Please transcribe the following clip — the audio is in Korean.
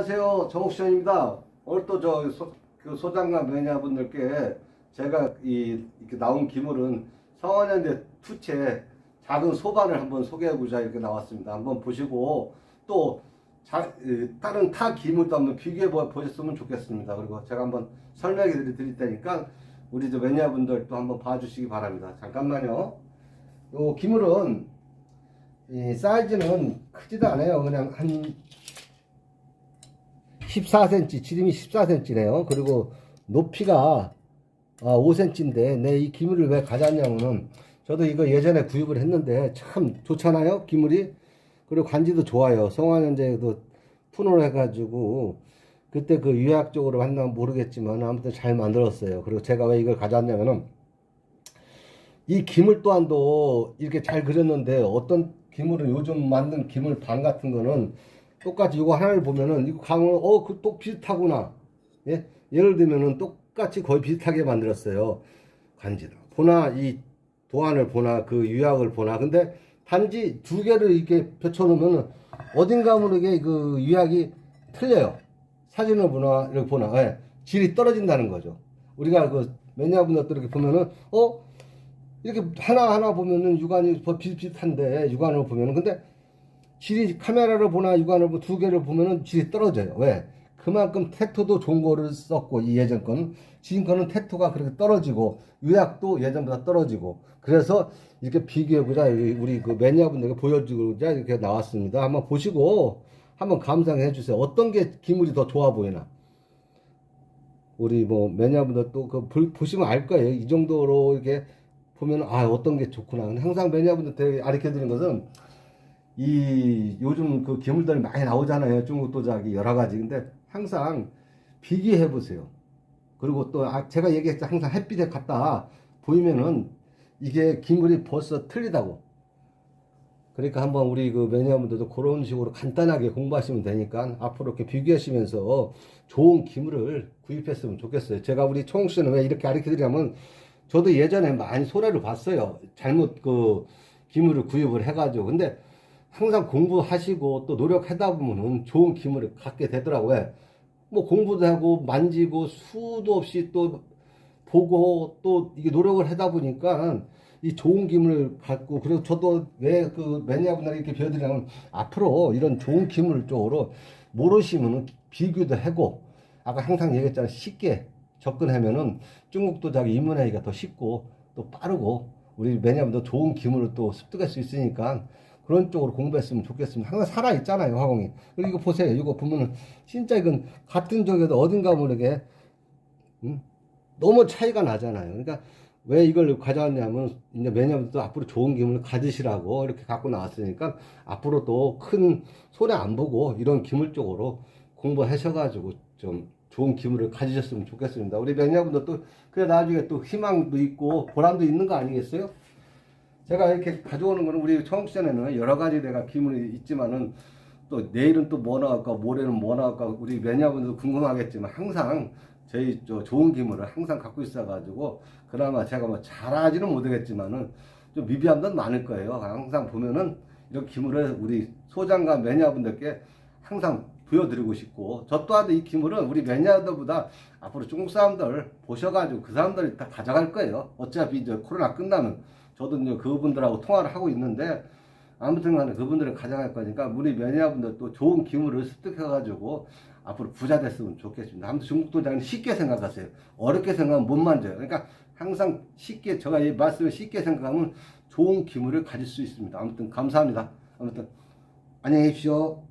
안녕하세요. 정옥션입니다. 오늘 또저그 소장관 매니아분들께 제가 이 이렇게 나온 기물은 성원현대 투체 작은 소반을 한번 소개해보자 이렇게 나왔습니다. 한번 보시고 또 자, 이, 다른 타 기물도 한번 비교해 보- 보셨으면 좋겠습니다. 그리고 제가 한번 설명해 드릴 테니까 우리 저 매니아분들 또 한번 봐주시기 바랍니다. 잠깐만요. 요 기물은 이 사이즈는 크지도 않아요. 그냥 한 14cm, 지름이 14cm네요. 그리고 높이가 5cm인데, 내 이 기물을 왜 가져왔냐면은, 저도 이거 예전에 구입을 했는데, 참 좋잖아요, 기물이. 그리고 관지도 좋아요. 성화현재도 푼으로 해가지고, 그때 그 유학적으로 했나 모르겠지만, 아무튼 잘 만들었어요. 그리고 제가 왜 이걸 가져왔냐면은, 이 기물 또한도 이렇게 잘 그렸는데, 어떤 기물은 요즘 만든 기물 반 같은 거는, 똑같이 이거 하나를 보면은 이거 가면 어그 또 비슷하구나. 예? 예를 들면은 똑같이 거의 비슷하게 만들었어요. 간지도 보나 이 도안을 보나 그 유약을 보나 근데 단지 두 개를 이렇게 펼쳐놓으면은 어딘가 모르게 그 유약이 틀려요. 사진을 보나 이렇게 보나 예. 질이 떨어진다는 거죠. 우리가 그 매니아분들 이렇게 보면은 어 이렇게 하나 하나 보면은 육안이 더 비슷비슷한데 육안을 보면은 근데 질이 카메라를 보나 육안을 보- 두 개를 보면은 질이 떨어져요. 왜? 그만큼 테토도 좋은 거를 썼고 이 예전 거는 지금 거는 테토가 그렇게 떨어지고 유약도 예전보다 떨어지고 그래서 이렇게 비교해보자 우리 그 매니아분들에게 보여주고자 이렇게 나왔습니다. 한번 보시고 한번 감상해 주세요. 어떤 게 기물이 더 좋아 보이나? 우리 뭐 매니아분들 또그 보시면 알 거예요. 이 정도로 이렇게 보면 아 어떤 게 좋구나. 항상 매니아분들한테 가르쳐 드리는 것은 이 요즘 그 기물들이 많이 나오잖아요. 중국 도자기 여러 가지. 근데 항상 비교해 보세요. 그리고 또 아, 제가 얘기했죠. 항상 햇빛에 갔다 보이면은 이게 기물이 벌써 틀리다고. 그러니까 한번 우리 그 매니아분들도 그런 식으로 간단하게 공부하시면 되니까 앞으로 이렇게 비교하시면서 좋은 기물을 구입했으면 좋겠어요. 제가 우리 총욱 씨는 왜 이렇게 가르쳐 드리냐면 저도 예전에 많이 소리를 봤어요. 잘못 그 기물을 구입을 해가지고. 근데 항상 공부하시고 또 노력하다 보면은 좋은 기물을 갖게 되더라고요. 왜? 뭐 공부도 하고 만지고 수도 없이 또 보고 또 이게 노력을 하다 보니까 이 좋은 기물을 갖고 그리고 저도 왜 그 매니아분들에게 이렇게 배워드리냐면 앞으로 이런 좋은 기물 쪽으로 모르시면은 비교도 하고 아까 항상 얘기했잖아요 쉽게 접근하면은 중국 도자기 입문하기가 더 쉽고 또 빠르고 우리 매니아분도 좋은 기물을 또 습득할 수 있으니까 그런 쪽으로 공부했으면 좋겠습니다. 항상 살아 있잖아요, 화공이. 그리고 이거 보세요. 이거 보면은 진짜 이건 같은 쪽에도 어딘가 모르게 음? 너무 차이가 나잖아요. 그러니까 왜 이걸 가져왔냐면 이제 매년부터 앞으로 좋은 기물을 가지시라고 이렇게 갖고 나왔으니까 앞으로도 큰 손해 안 보고 이런 기물 쪽으로 공부하셔가지고 좀 좋은 기물을 가지셨으면 좋겠습니다. 우리 매니아분들 또 그래 나중에 또 희망도 있고 보람도 있는 거 아니겠어요? 제가 이렇게 가져오는 거는 우리 청국전에는 여러 가지 내가 기물이 있지만은 또 내일은 또 뭐 나올까 모레는 뭐 나올까 우리 매니아분들도 궁금하겠지만 항상 저희 저 좋은 기물을 항상 갖고 있어가지고 그나마 제가 뭐 잘하지는 못하겠지만은 좀 미비함도 많을 거예요. 항상 보면은 이런 기물을 우리 소장과 매니아분들께 항상 보여드리고 싶고 저 또한 이 기물은 우리 매니아들보다 앞으로 중국 사람들 보셔가지고 그 사람들이 다 가져갈 거예요. 어차피 이제 코로나 끝나면 저도 이제 그분들하고 통화를 하고 있는데 아무튼 간에 그분들을 가져갈 거니까 우리 매니아분들 또 좋은 기물을 습득해가지고 앞으로 부자 됐으면 좋겠습니다. 아무튼 중국 도장은 쉽게 생각하세요. 어렵게 생각하면 못 만져요. 그러니까 항상 쉽게 제가 이 말씀을 쉽게 생각하면 좋은 기물을 가질 수 있습니다. 아무튼 감사합니다. 아무튼 안녕히 계십시오.